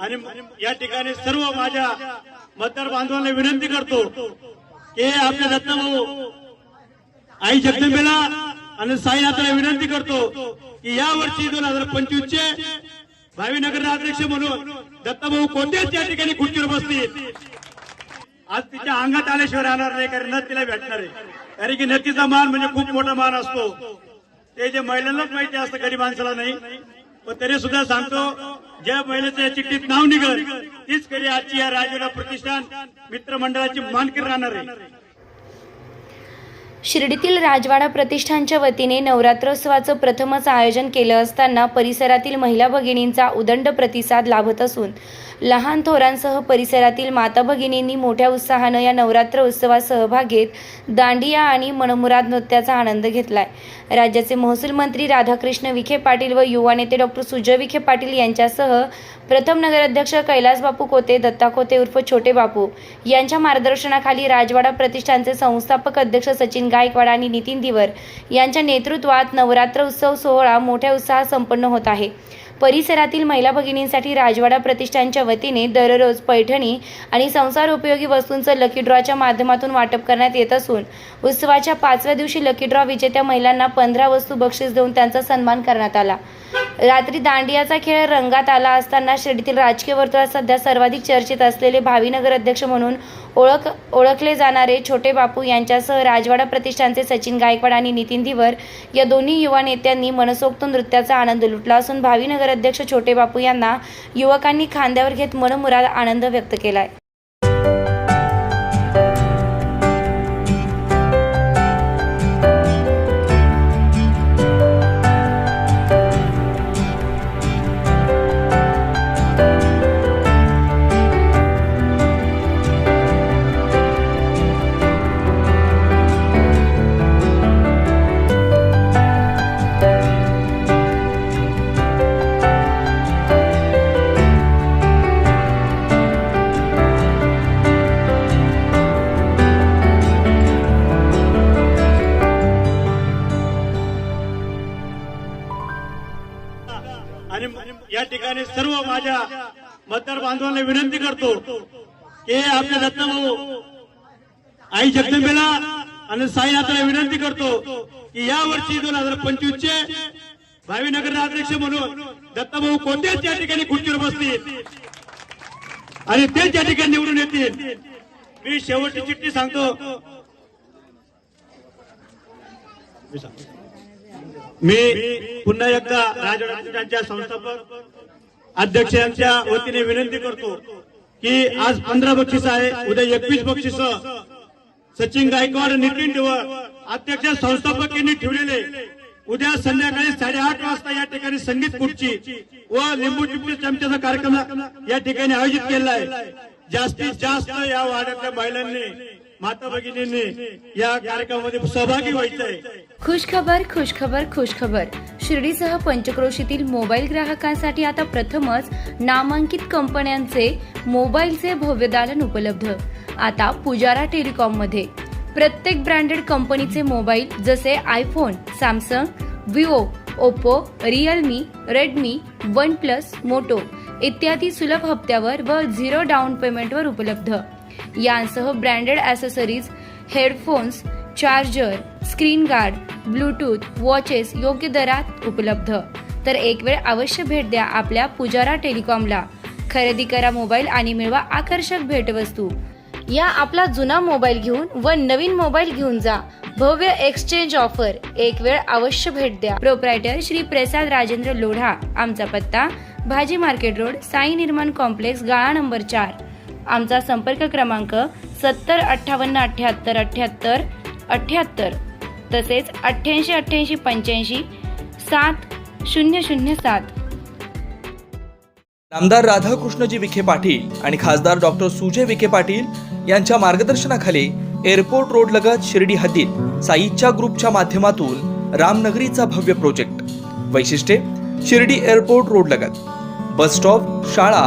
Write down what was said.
आणि या ठिकाणी सर्व माझ्या मतदार बांधवांना विनंती करतो की आपले दत्तभाऊ आई जगदंबेला आणि साईनाथाला विनंती करतो की या वर्षी दोन हजार पंचवीस चे अध्यक्ष म्हणून दत्तभाऊ कोणतेच या ठिकाणी खुर्चीवर बसतील. आज तिच्या अंगात आल्याशिवाय राहणार नाही कारण नथ तिला भेटणार आहे. कारण की नतीचा मान म्हणजे खूप मोठा मान असतो. ते जे महिलांनाच माहिती असतं गरीब माणसाला नाही. पण तरी सुद्धा सांगतो ज्या महिलेचं या चिठ्ठीत नाव निघल तीच खरी आजची या राजूला प्रतिष्ठान मित्रमंडळाची मानकीर राहणार आहे. शिर्डीतील राजवाडा प्रतिष्ठानच्या वतीने नवरात्रोत्सवाचं प्रथमच आयोजन केलं असताना परिसरातील महिला भगिनींचा उदंड प्रतिसाद लाभत असून लहान थोरांसह परिसरातील माता भगिनींनी मोठ्या उत्साहानं या नवरात्र उत्सवात सहभाग घेत दांडिया आणि मनमुराद नृत्याचा आनंद घेतलाय. राज्याचे महसूल मंत्री राधाकृष्ण विखे पाटील व युवा नेते डॉक्टर सुजय विखे पाटील यांच्यासह प्रथम नगराध्यक्ष कैलास बापू कोते दत्ता कोते उर्फ छोटे बापू यांच्या मार्गदर्शनाखाली राजवाडा प्रतिष्ठानचे संस्थापक अध्यक्ष सचिन गायकवाड आणि नितीन दिवर यांच्या नेतृत्वात नवरात्र उत्सव सोहळा मोठ्या उत्साहात संपन्न होत आहे. परिसरातील महिला भगिनींसाठी राजवाडा प्रतिष्ठानच्या वतीने दररोज पैठणी आणि संसार उपयोगी वस्तूंचं लकी ड्रॉच्या माध्यमातून वाटप करण्यात येत असून उत्सवाच्या पाचव्या दिवशी लकी ड्रॉ विजेत्या महिलांना पंधरा वस्तू बक्षीस देऊन त्यांचा सन्मान करण्यात आला. रात्री दांडियाचा खेळ रंगात आला असताना शिर्डीतील राजकीय वर्तुळात सध्या सर्वाधिक चर्चेत असलेले भावीनगर अध्यक्ष म्हणून ओळख ओळखले जाणारे छोटे बापू यांच्यासह राजवाडा प्रतिष्ठानचे सचिन गायकवाड आणि नितीन दिवर या दोन्ही युवा नेत्यांनी मनसोक्त नृत्याचा आनंद लुटला असून भावीनगर अध्यक्ष छोटे बापू यांना युवकांनी खांद्यावर घेत मनमुराद आनंद व्यक्त केला आहे ठिकाणी सर्व माझ्या मतदार बांधवांना विनंती करतो की आपल्या दत्तभाऊ आई जगदंबेला आणि साईनाथाला विनंती करतो की या वर्षी दोन हजार पंचवीस चे भावी नगर अध्यक्ष म्हणून दत्तभाऊ कोणत्याच या ठिकाणी खुर्चीवर बसतील आणि तेच या ठिकाणी निवडून येतील मी शेवटची चिठ्ठी सांगतो मी सांगतो. मी पुन्हा एकदा राजवाड्याच्या संस्थापक अध्यक्षांच्या वतीने विनंती करतो की आज पंधरा बक्षीस आहे उद्या एकवीस बक्षीस. सचिन गायकवाड नितीन दिवळ अध्यक्ष संस्थापक यांनी ठेवलेले. उद्या संध्याकाळी साडेआठ वाजता या ठिकाणी संगीत खुर्ची व लिंबू चिपटी चमच्याचा कार्यक्रम या ठिकाणी आयोजित केला आहे. जास्तीत जास्त या वाड्यातल्या महिलांनी माता भगिनींनी या कार्यक्रमामध्ये सहभागी व्हायचं खुशखबर खुशखबर खुशखबर. शिर्डीसह पंचक्रोशीतील मोबाईल ग्राहकांसाठी आता प्रथमच नामांकित कंपन्यांचे मोबाईलचे भव्य दालन उपलब्ध. आता पुजारा टेलिकॉममध्ये. प्रत्येक ब्रँडेड कंपनीचे मोबाईल जसे iPhone Samsung Vivo Oppo Realme Redmi one plus Moto इत्यादी सुलभ हप्त्यावर व झिरो डाऊन पेमेंटवर उपलब्ध. यांसह branded accessories headphones charger screen guard Bluetooth watches योग्य दरात उपलब्ध. तर एक वेळ अवश्य भेट द्या आपल्या पुजारा टेलिकॉमला. खरेदी करा मोबाईल आणि मिळवा आकर्षक भेटवस्तू. या आपला जुना मोबाईल घेऊन व नवीन मोबाईल घेऊन जा. भव्य एक्सचेंज ऑफर एक वेळ अवश्य भेट द्या. प्रोप्रायटर श्री प्रसाद राजेंद्र लोढा. आमचा पत्ता भाजी मार्केट रोड साई निर्माण कॉम्प्लेक्स गाळा नंबर चार. आमचा संपर्क क्रमांक सत्तर अठ्ठावन्न अठ्याहत्तर अठ्याहत्तर अठ्याहत्तर. तसेच अठ्ठ्याऐंशी अठ्ठ्याऐंशी पंच्याऐंशी सात शून्य शून्य सात. आमदार राधाकृष्णजी विखे पाटील आणि खासदार डॉक्टर सुजय विखे पाटील यांच्या मार्गदर्शनाखाली एअरपोर्ट रोड लगत शिर्डी हद्दीत साईच्या ग्रुपच्या माध्यमातून रामनगरीचा भव्य प्रोजेक्ट. वैशिष्ट्ये शिर्डी एअरपोर्ट रोड लगत. बस स्टॉप शाळा